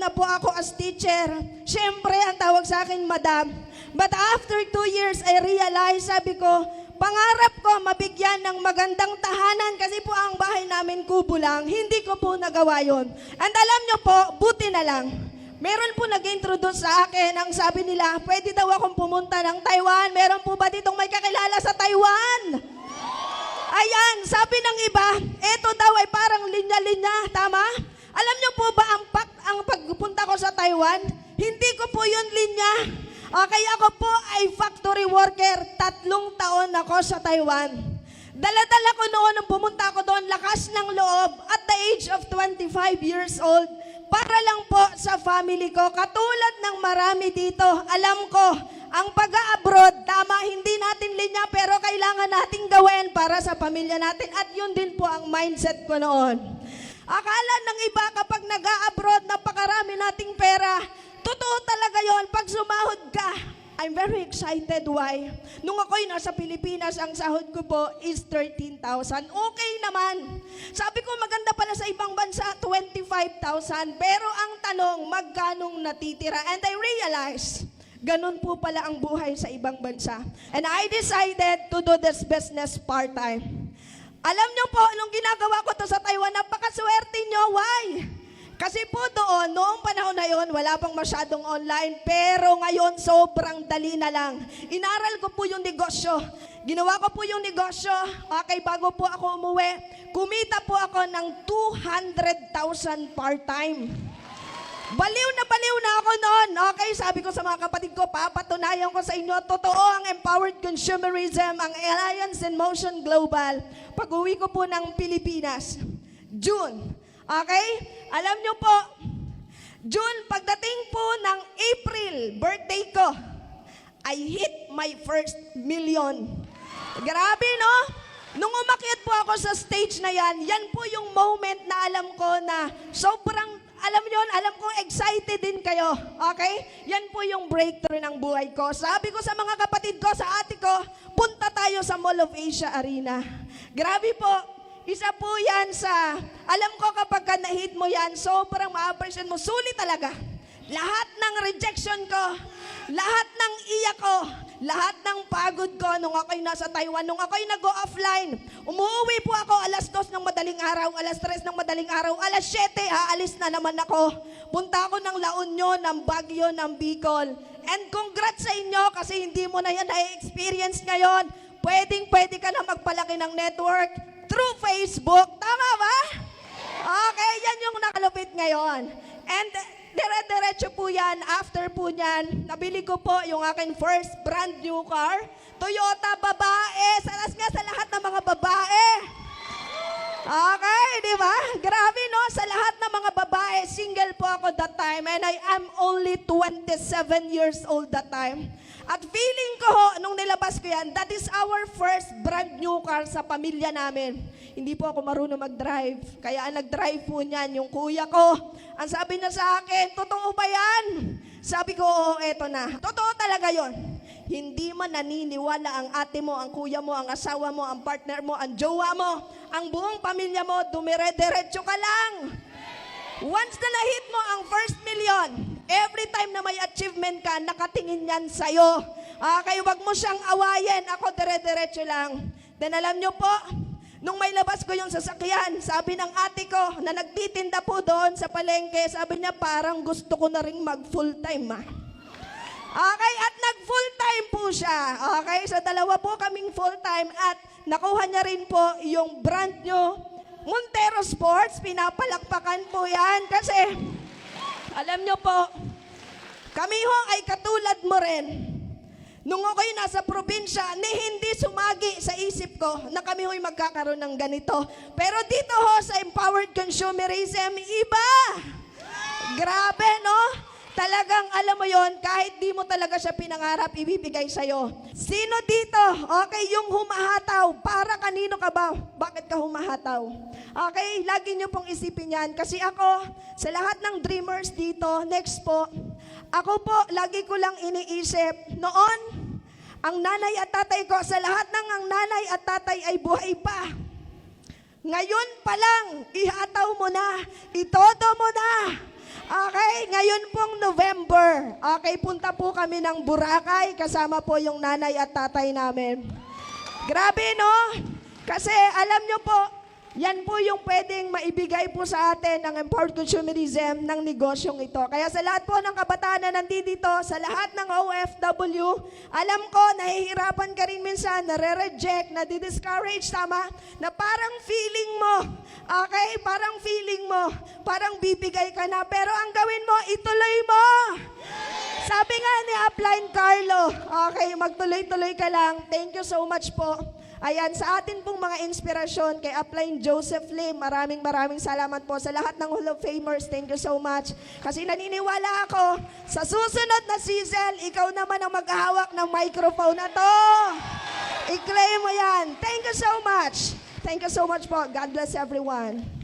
na po ako as teacher. Siyempre, ang tawag sa akin, madam. But after two years, I realized, sabi ko, pangarap ko mabigyan ng magandang tahanan kasi po ang bahay namin kubo lang. Hindi ko po nagawa yon. And alam nyo po, buti na lang. Meron po nag-introduce sa akin ang sabi nila, pwede daw akong pumunta ng Taiwan. Meron po ba ditong may kakilala sa Taiwan? Ayan, sabi ng iba, eto daw ay parang linya-linya, tama? Alam niyo po ba ang, Taiwan? Hindi ko po yun linya. Okay, ako po ay factory worker. Tatlong taon ako sa Taiwan. Dala-dala ko noon nung pumunta ako doon, lakas ng loob at the age of 25 years old. Para lang po sa family ko, katulad ng marami dito, alam ko, ang pag-abroad, tama, hindi natin linya, pero kailangan nating gawin para sa pamilya natin. At yun din po ang mindset ko noon. Akala ng iba kapag nag-abroad, napakarami nating pera. Totoo talaga yon pag sumahod ka. I'm very excited. Why? Nung ako'y nasa Pilipinas, ang sahod ko po is 13,000. Okay naman. Sabi ko, maganda pala sa ibang bansa, 25,000. Pero ang tanong, magkanong natitira? And I realized, ganun po pala ang buhay sa ibang bansa. And I decided to do this business part-time. Alam niyo po, nung ginagawa ko to sa Taiwan, napakaswerte niyo. Why? Kasi po doon, noong panahon na yon, wala pang masyadong online, pero ngayon sobrang dali na lang. Inaral ko po yung negosyo. Ginawa ko po yung negosyo. Okay, bago po ako umuwi, kumita po ako ng 200,000 part-time. Baliw na baliw na ako noon. Okay, sabi ko sa mga kapatid ko, papatunayan ko sa inyo, totoo ang empowered consumerism, ang Alliance in Motion Global. Pag uwi ko po ng Pilipinas, June. Okay? Alam nyo po, June, pagdating po ng April, birthday ko, I hit my first million. Grabe, no? Nung umakyat po ako sa stage na yan, yan po yung moment na alam ko na sobrang, alam yon, alam ko excited din kayo. Okay? Yan po yung breakthrough ng buhay ko. Sabi ko sa mga kapatid ko, sa ate ko, punta tayo sa Mall of Asia Arena. Grabe po, isa po yan sa, alam ko kapag ka na-hit mo yan, sobrang ma-appreciate mo. Sulit talaga. Lahat ng rejection ko, lahat ng iyak ko, lahat ng pagod ko nung ako'y nasa Taiwan, nung ako'y nag-offline, umuwi po ako alas 2 ng madaling araw, alas 3 ng madaling araw, alas 7, aalis na naman ako. Punta ako ng La Union, ng Baguio, ng Bicol. And congrats sa inyo kasi hindi mo na yan na-experience ngayon. Pwedeng pwede ka na magpalaki ng network through Facebook. Tama ba? Okay, yan yung nakalupit ngayon. And dire-diretso po yan, after po niyan, nabili ko po yung aking first brand new car. Toyota babae. Salas nga sa lahat ng mga babae. Okay, di ba? Grabe no, sa lahat ng mga babae, single po ako that time and I am only 27 years old that time. At feeling ko yan, that is our first brand new car sa pamilya namin. Hindi po ako marunong mag-drive. Kaya ang nag-drive po niyan, yung kuya ko. Ang sabi niya sa akin, totoo ba yan? Sabi ko, oo, eto na. Totoo talaga yon. Hindi man naniniwala ang ate mo, ang kuya mo, ang asawa mo, ang partner mo, ang jowa mo, ang buong pamilya mo, dumire-diretso ka lang. Once na na-hit mo ang first million, every time na may achievement ka, nakatingin yan sa'yo. Ah, kaya wag mo siyang awayin. Ako, dire-diretso lang. Then alam nyo po, nung may labas ko yung sasakyan, sabi ng ate ko na nagtitinda po doon sa palengke, sabi niya, parang gusto ko na rin mag full time ah. Okay, at nag-full time po siya. Okay, so dalawa po kaming full time at nakuha niya rin po yung brand new Montero Sports. Pinapalakpakan po yan kasi alam niyo po, kami ho ay katulad mo rin. Nung ako'y nasa probinsya, ni hindi sumagi sa isip ko na kami ho'y magkakaroon ng ganito. Pero dito ho sa Empowered Consumerism, iba. Grabe, no? Talagang alam mo yon kahit di mo talaga siya pinangarap, ibibigay sa'yo. Sino dito? Okay, yung humahataw, para kanino ka ba? Bakit ka humahataw? Okay, lagi niyo pong isipin yan. Kasi ako, sa lahat ng dreamers dito, next po, ako po, lagi ko lang iniisip, noon, ang nanay at tatay ko, sa lahat ng ang nanay at tatay ay buhay pa. Ngayon pa lang, ihataw mo na, itodo mo na. Okay, ngayon pong November, okay, punta po kami ng Boracay, kasama po yung nanay at tatay namin. Grabe, no? Kasi alam nyo po, yan po yung pwedeng maibigay po sa atin ng empowered consumerism ng negosyong ito. Kaya sa lahat po ng kabataan na nandito, sa lahat ng OFW, alam ko, nahihirapan ka rin minsan, nare-reject, na-discourage, tama? Na parang feeling mo, okay, parang feeling mo, parang bibigay ka na. Pero ang gawin mo, ituloy mo. Sabi nga ni Upline Carlo, okay, magtuloy-tuloy ka lang. Thank you so much po. Ayan, sa atin pong mga inspirasyon kay Upline Joseph Lim, maraming maraming salamat po sa lahat ng Hall of Famers. Thank you so much. Kasi naniniwala ako, sa susunod na season, ikaw naman ang maghahawak ng microphone na to. I-claim mo yan. Thank you so much. Thank you so much po. God bless everyone.